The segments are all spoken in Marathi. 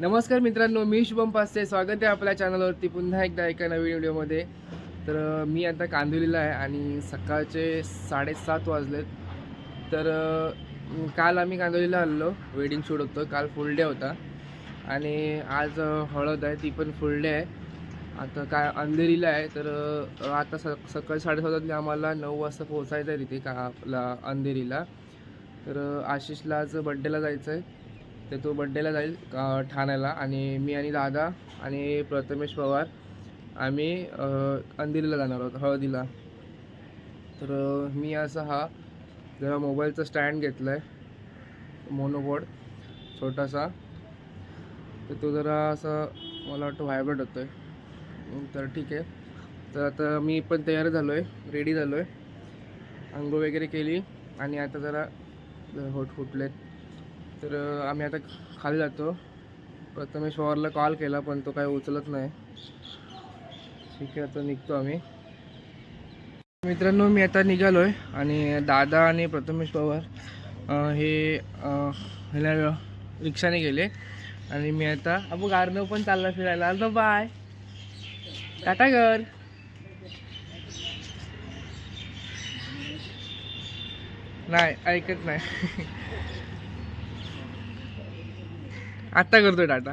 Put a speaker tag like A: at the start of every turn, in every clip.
A: नमस्कार मित्रांनो मी शुभम पास्ते स्वागत आहे आपल्या चॅनलवरती पुन्हा एकदा एका नवीन व्हिडिओमध्ये तर मी आता कांदिवलीला आहे आणि सकाळचे साडेसात वाजलेत. तर काल आम्ही कांदिवलीला आलो वेडिंग शूट होतं. काल फुल डे होता. आणि आज हळद आहे ती पण फुल डे आहे. आता काय अंधेरीला आहे तर आता स सकाळी साडेसात आम्हाला नऊ वाजता पोहोचायचं आहे तिथे का आपला अंधेरीला. तर आशिषला आज बड्डेला जायचं आहे तर तो बड्डेला जाईल ठाण्याला. आणि मी आणि दादा आणि प्रथमेश पवार आम्ही अंधेरीला जाणार आहोत हळदीला. तर मी असा हा जरा मोबाईलचा स्टँड घेतला आहे मोनोबोर्ड छोटासा. तर तो जरा असं मला वाटतं व्हायब्रेट होतो आहे तर ठीक आहे. तर आता मी पण तयार झालो आहे रेडी झालो आहे आंघोळ वगैरे केली आणि आता जरा जरा होट फुटलेत तर आम्ही आता खाली जातो. प्रथमेश्वरला कॉल केला पण तो काही उचलत नाही. ठीक आहे आता निघतो आम्ही. मित्रांनो मी आता निघालो आहे आणि दादा आणि प्रथमेश पवार हे ह्याला रिक्षाने गेले. आणि मी आता अबू गार्नव पण चालला फिरायला. आलो बाय टाटा घर नाही ऐकत नाही. आत्ता करतोय टाटा.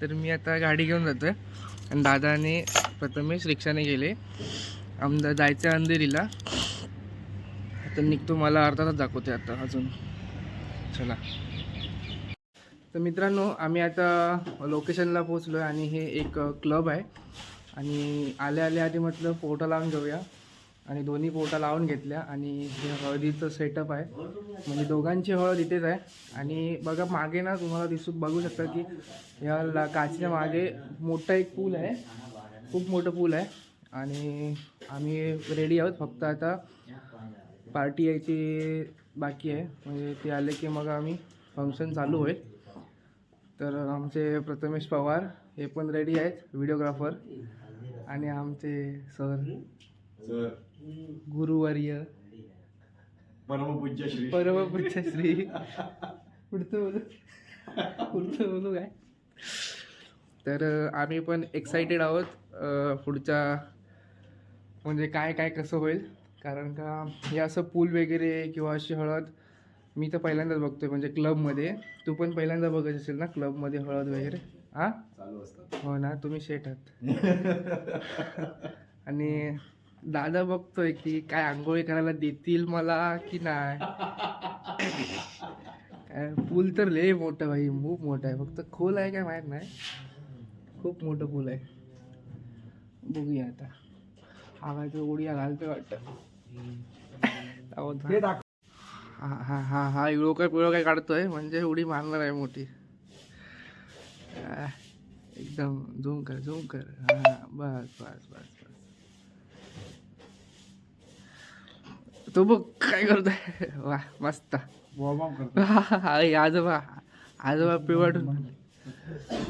A: तर मी आता गाडी घेऊन जातोय. आणि दादाने प्रथमेश रिक्षाने गेले. आमदा जायचं आहे अंधेरीला. आता निघतो मला अर्धा तास दाखवते आता अजून. चला. तर मित्रांनो आम्ही आता लोकेशनला पोचलो आहे आणि हे एक क्लब आहे. आणि आल्या आल्या आधी म्हटलं फोटो लावून घेऊया. आणि दोन्ही पोटा लावून घेतल्या आणि हे हळदीचं सेटअप आहे. म्हणजे दोघांची हळद इथेच आहे. आणि बघा मागे ना तुम्हाला दिसू बघू शकता की या काचीच्या काचच्या मागे मोठा एक पूल आहे. खूप मोठं पूल आहे. आणि आम्ही रेडी आहोत. फक्त आता पार्टी यायची बाकी आहे. म्हणजे ते आले की मग आम्ही फंक्शन चालू होईल. तर आमचे प्रथमेश पवार हे पण रेडी आहेत व्हिडिओग्राफर आणि आमचे सर.
B: सर.
A: गुरुवर्य.
B: परमपूज्य श्री.
A: परमपूज्य श्री. पुढचं बोलू. पुढचं बोलू काय? तर आम्ही पण एक्साइटेड आहोत पुढच्या म्हणजे काय काय कसं होईल? कारण का हे असं पूल वगैरे किंवा अशी हळद मी तर पहिल्यांदाच बघतोय म्हणजे क्लबमध्ये. तू पण पहिल्यांदा बघत असेल ना क्लबमध्ये हळद वगैरे? हा?
B: चालू असतात.
A: हो ना तुम्ही शेट आहात आणि दादा बघतोय की काय आंघोळी करायला देतील मला की नाही? पूल तर लय मोठं भाई खूप मोठं आहे. फक्त खोल आहे काय माहीत नाही. खूप मोठं पूल आहे. बघूया आता. हा काय तो उडिया घालतोय वाटतं.
B: हे
A: हा हा हा इळो काय पिळो काय काढतोय? म्हणजे उडी मारणार आहे मोठी. एकदम झूम कर झूम कर. हा बस बस बस. तो बघ काय करतोय वा मस्त
B: वॉर्म
A: आजोबा आजोबा पिवटून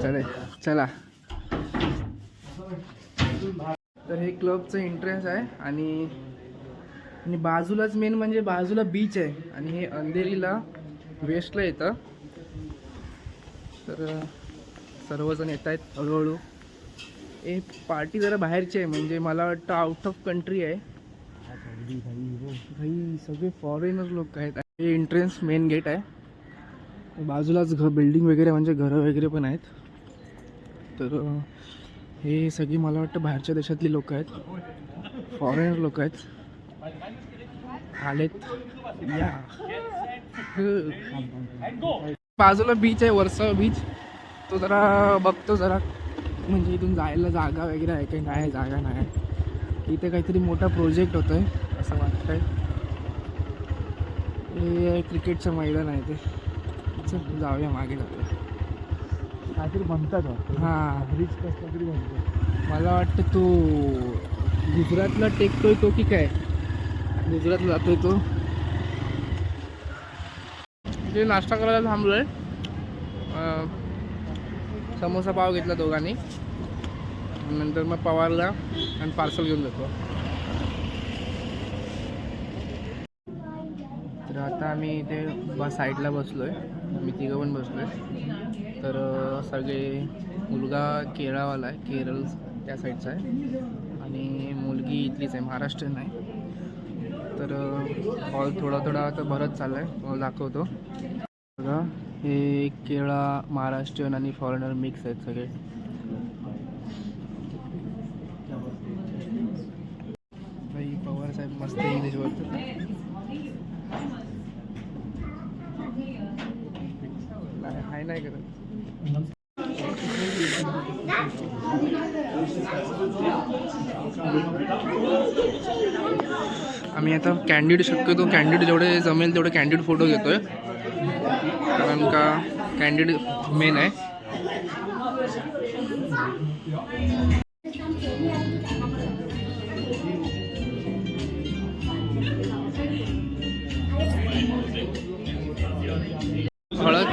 A: चले चला तर हे क्लबचं एंट्रन्स आहे आणि आणि बाजूलाच मेन म्हणजे बाजूला बीच आहे. आणि हे अंधेरीला वेस्टला येतं. तर सर्वजण येत आहेत हळूहळू. हे पार्टी जरा बाहेरची आहे म्हणजे मला वाटतं आउट ऑफ कंट्री आहे. भाई सगळे फॉरेनर लोक आहेत. हे एंट्रन्स मेन गेट आहे. बाजूलाच घर बिल्डिंग वगैरे म्हणजे घरं वगैरे पण आहेत. तर हे सगळी मला वाटतं बाहेरच्या देशातली लोक आहेत. फॉरेनर लोक आहेत. आलेत. या. बाजूला बीच आहे वरसा बीच तो जरा बघतो जरा. म्हणजे इथून जायला जागा वगैरे आहे काही नाही? जागा नाही. इथे काहीतरी मोठा प्रोजेक्ट होतोय असं वाटतंय. हे क्रिकेटचं मैदान आहे ते. चल जाऊया मागे जाऊया.
B: काहीतरी म्हणतात वाटतं.
A: हां.
B: ब्रिज कसला तरी म्हणतो.
A: मला वाटतं तो गुजरातला टेकतोय तो की काय? गुजरातला जातोय तो. ते नाश्ता करायला थांबलोय. अं, समोसा पाव घेतला दोघांनी. नंतर मग पवारला. आणि पार्सल घेऊन जातो. तर आता आम्ही इथे बस साईडला बसलो आहे मी तिघं पण बसलो आहे तर सगळे मुलगा केरळवाला आहे. केरळ त्या साईडचा आहे. आणि मुलगी इथलीच आहे. महाराष्ट्रीयन आहे. तर हॉल थोडा थोडा आता भरत चालला आहे तुम्हाला दाखवतो. बघा हे केरळा महाराष्ट्रीयन आणि फॉरेनर मिक्स आहेत सगळे भाई पवार साहेब मस्त इंग्लिश बोलतात नाही हाय नाही करत आम्ही आता कॅन्डिड शक्यतो कॅन्डिड जेवढे जमेल तेवढे कॅन्डिड फोटो घेतो आहे कारण का कॅन्डिड मेन आहे.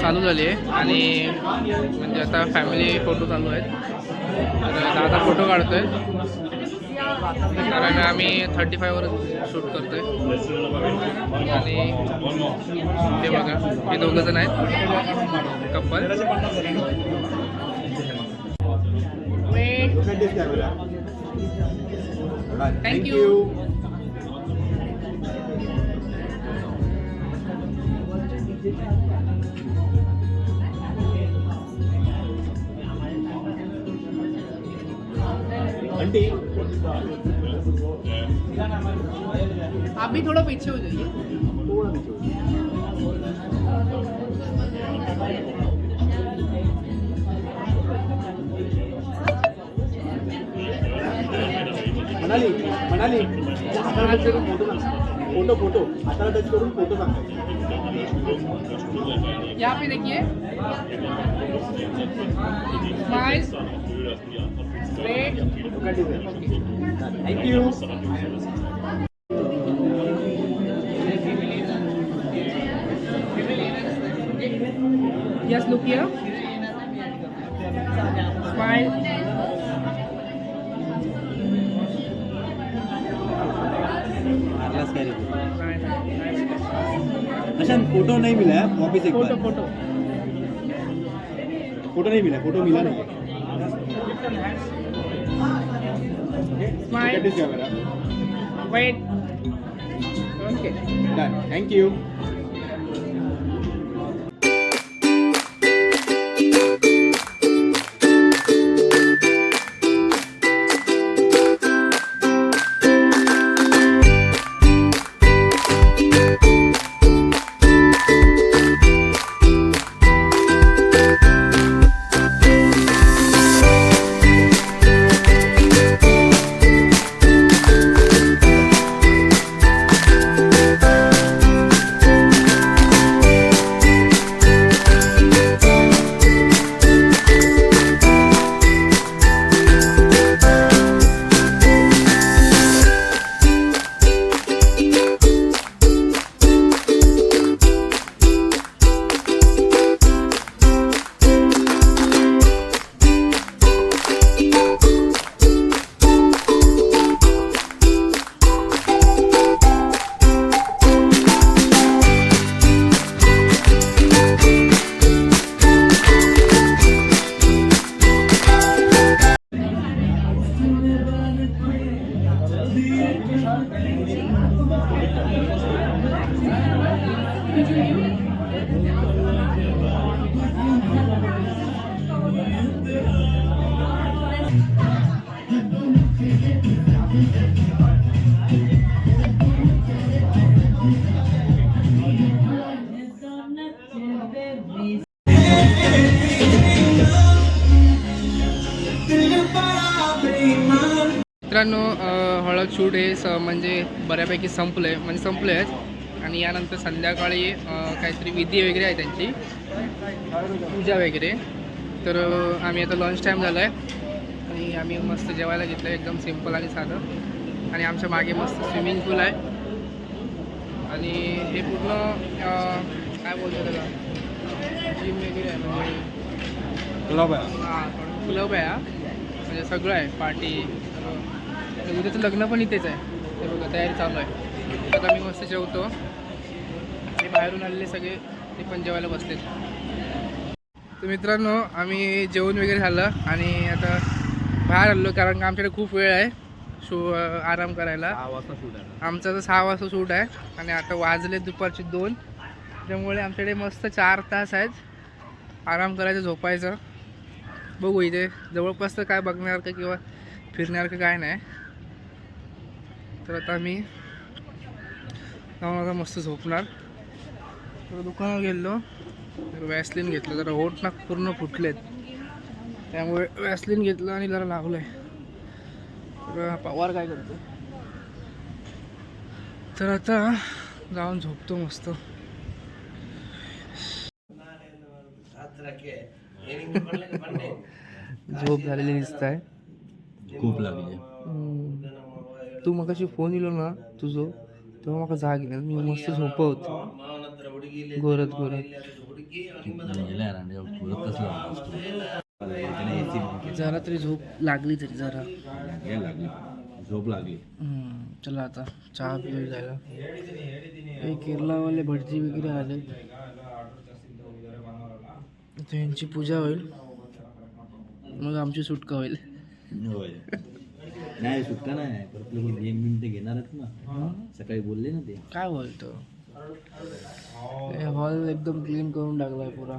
A: चालू झाली आहे. आणि म्हणजे आता फॅमिली फोटो चालू आहेत. तर दादा फोटो काढतोय. कारण आम्ही थर्टी फायवर शूट करतोय. आणि हे बघा हे दोघं जण आहेत. कपल थँक्यू आप भी थोड़ा पीछे हो जाइए।
B: टच करून फोटो सांग फोटो फोटो. हाताला टच करून फोटो सांगायचे
A: यहाँ पे देखिए smile straight
B: thank you
A: Yes, look here. Smile.
B: अच्छा फोटो नहीं मिला है वापिस एक बार
A: photo.
B: फोटो नहीं मिला फोटो मिला नहीं
A: Wait. Okay.
B: Done thank you
A: मित्रांनो हळद शूट हे स म्हणजे बऱ्यापैकी संपलं आहे म्हणजे संपलं आहेत आणि यानंतर संध्याकाळी काहीतरी विधी वगैरे आहे त्यांची. पूजा वगैरे. तर आम्ही आता लंच टाईम झाला आहे आम्ही मस्त जेवायला घेतलं आहे एकदम सिंपल आणि साधं. आणि आमच्या मागे मस्त स्विमिंग पूल आहे. आणि हे पूर्ण काय बोलतो त्याला? जिम वगैरे आहे म्हणजे. हां क्लब आहे हा. म्हणजे सगळं आहे पार्टी सगळं. उद्याचं लग्न पण इथेच आहे. हे बघा तयारी चालू आहे. आता मी मस्त जेवतो. आणि बाहेरून आलेले सगळे ते पण जेवायला बसलेत. तर मित्रांनो आम्ही जेवण वगैरे झालं. आणि आता बाहेर आलो कारण का आमच्याकडे खूप वेळ आहे. शो आराम करायला. आमचं तर सहा वाजता शूट आहे आणि आता वाजले दुपारचे दोन. त्यामुळे आमच्याकडे मस्त चार तास आहेत. आराम करायचं झोपायचं. बघू इथे. जवळपास तर काय बघण्यासारखं किंवा फिरण्यासारखं काय नाही. तर आता मी जाऊन आता मस्त झोपणार. तर दुकानात गेलो तर वॅसलिन घेतलं. जरा होट ना पूर्ण फुटलेत. त्यामुळे वॅसलिन घेतलं आणि जरा लागलं आहे तर पवार काय करतो तर आता जाऊन झोपतो मस्त. झोप झालेली दिसत आहे
B: खूप लागली.
A: तू मग अशी फोन येलो ना तुझं तेव्हा म्हाका जाग येईल मी मस्त झोपवत गोरत गोरत. जरा तरी झोप लागली तरी जरा.
B: झोप लागली
A: चला आता चहा पिऊ जायला. हे केरलावाले भटजी वगैरे आले. त्यांची पूजा होईल. मग आमची सुटका होईल.
B: नाही सुटका नाही. परत लोक घेणारच ना? सकाळी बोलले ना ते.
A: काय बोलतो? हॉल एकदम क्लीन करून टाकलाय पुरा.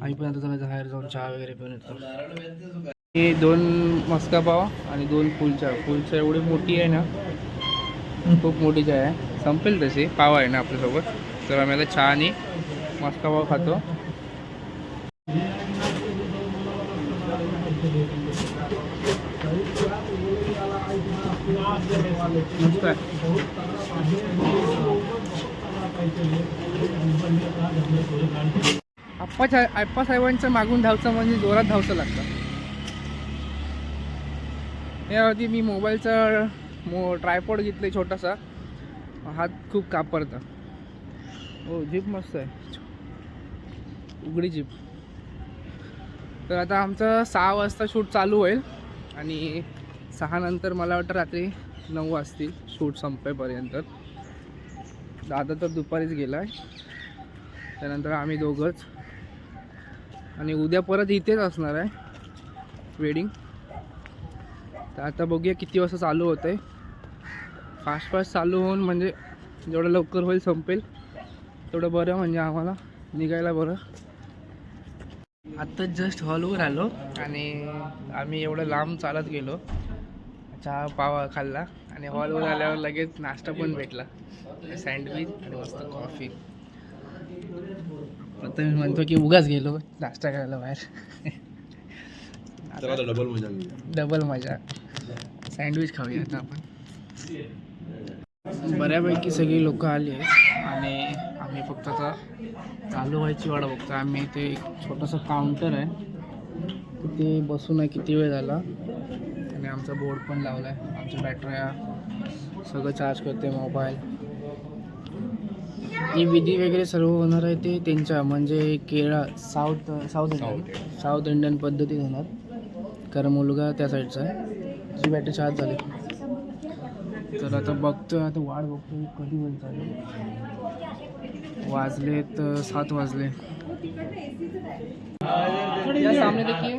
A: आम्ही पण आता चला बाहेर जाऊन चहा वगैरे पिऊन येतो. हे दोन मस्का पाव आणि दोन फुलच्या फुलच्या एवढी मोठी आहे ना खूप मोठी चहा आहे. संपेल तशी पाव आहे ना आपल्यासोबत. तर आम्ही आता चहा आणि मस्का पाव खातो. मस्त आहे आप्पाच्या आप्पा साहेबांच्या मागून धावचं म्हणजे जोरात धावचं लागतं. यावरती मी मोबाईलचा मो ट्रायपॉड घेतलं आहे छोटासा. हात खूप कापरता. हो जीप मस्त आहे. उघडी जीप. तर आता आमचं सहा वाजता शूट चालू होईल. आणि सहा नंतर मला वाटतं रात्री नऊ वाजतील शूट संपेपर्यंत. दादा तर दुपारीच गेला आहे त्यानंतर आम्ही दोघंच आणि उद्या परत इथेच असणार आहे. वेडिंग तर आता बघूया किती वाजता चालू होतं आहे फास्ट फास्ट चालू होऊन म्हणजे जेवढं लवकर होईल संपेल तेवढं बरं म्हणजे आम्हाला निघायला बरं. आत्ताच जस्ट हॉलवर आलो आणि आम्ही एवढं लांब चालत गेलो. चहा पाव खाल्ला आणि हॉलवर आल्यावर लगेच नाश्ता पण भेटला. सँडविच आणि मस्त कॉफी आता मी म्हणतो की उगाच गेलो नाश्ता करायला बाहेर.
B: डबल मजा
A: डबल मजा. सँडविच खाऊया आता आपण. बऱ्यापैकी सगळी लोक आली आहेत आणि आम्ही फक्त आता चालू व्हायची वाट बघतो आम्ही इथे एक छोटंसं काउंटर आहे. तिथे बसून आहे किती वेळ झाला? आणि आमचा बोर्ड पण लावला आहे आमच्या बॅटऱ्या सगळं चार्ज करते मोबाईल ही विधी वगैरे सर्व होणार आहे ते त्यांच्या म्हणजे Kerala south south Indian. South Indian. पद्धतीत होणार. कारण मुलगा त्या साईडचा आहे. जी बॅटरी चार्ज झाली. तर आता बघतोय आता वाट बघतोय कधी होईल चालू. वाजलेत अं, सात वाजले. या सामने देखिए.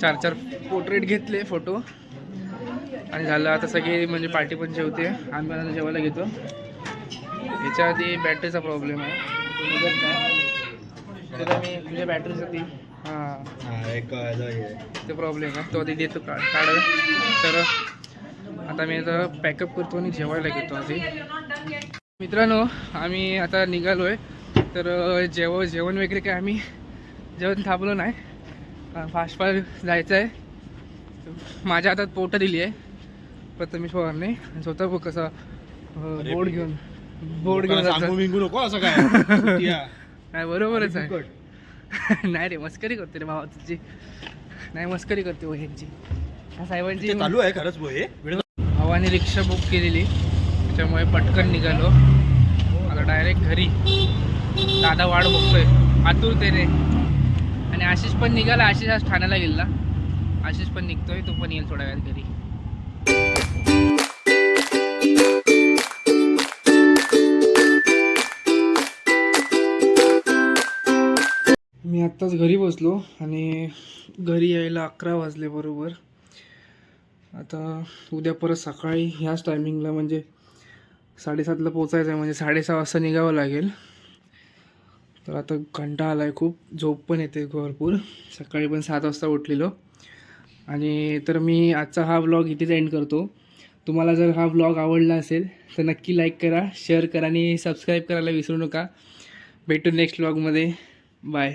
A: चार चार पोर्ट्रेट घेतले फोटो. आणि झालं आता सगळी म्हणजे पार्टी पण जेवते. आम्ही पण आता जेवायला घेतो. याच्या आधी बॅटरीचा प्रॉब्लेम आहे. तो निघत नाही तर मी तुझ्या बॅटरीसाठी हां
B: एक
A: ते प्रॉब्लेम आहे. तो आधी देतो का? काढ. तर आता मी आता पॅकअप करतो आणि जेवायला घेतो आधी. मित्रांनो आम्ही आता निघालो आहे तर जेव जेवण वगैरे काय आम्ही जेवण थांबलो नाही. फास्ट फास्ट जायचं आहे माझ्या हातात पोटं दिली आहे. प्रथमेश पवारने. स्वतः बघ कसा बोर्ड घेऊन बोर्ड घेऊन
B: नको असं काय.
A: नाही बरोबरच आहे. नाही रे मस्करी करते रे भावा तुझी. नाही मस्करी करते ह्यांची. ह्या साहेबांची
B: चालू आहे खरंच हे.
A: भावाने रिक्षा बुक केलेली. त्याच्यामुळे पटकन निघालो. आता डायरेक्ट घरी. दादा वाट बघतोय. आतुरतेने आणि आशिष पण निघाला. आशिष आज ठाण्याला गेला आशिष पण निघतोय. तो पण येईल थोड्या वेळात घरी. मी आत्ताच घरी बसलो आणि घरी यायला अकरा वाजले बरोबर. आता उद्या परत सकाळी ह्याच टायमिंगला म्हणजे साडेसातला पोचायचं आहे म्हणजे साडेसहा वाजता निघावं लागेल. तर आता कंटाळा आला आहे खूप झोप पण येते भरपूर. सकाळी पण सात वाजता उठलेलो. आणि तर मी आजचा हा ब्लॉग इथेच एंड करतो. तुम्हाला जर हा ब्लॉग आवडला असेल तर नक्की लाईक करा शेअर करा आणि सबस्क्राईब करायला विसरू नका. भेटू नेक्स्ट ब्लॉगमध्ये बाय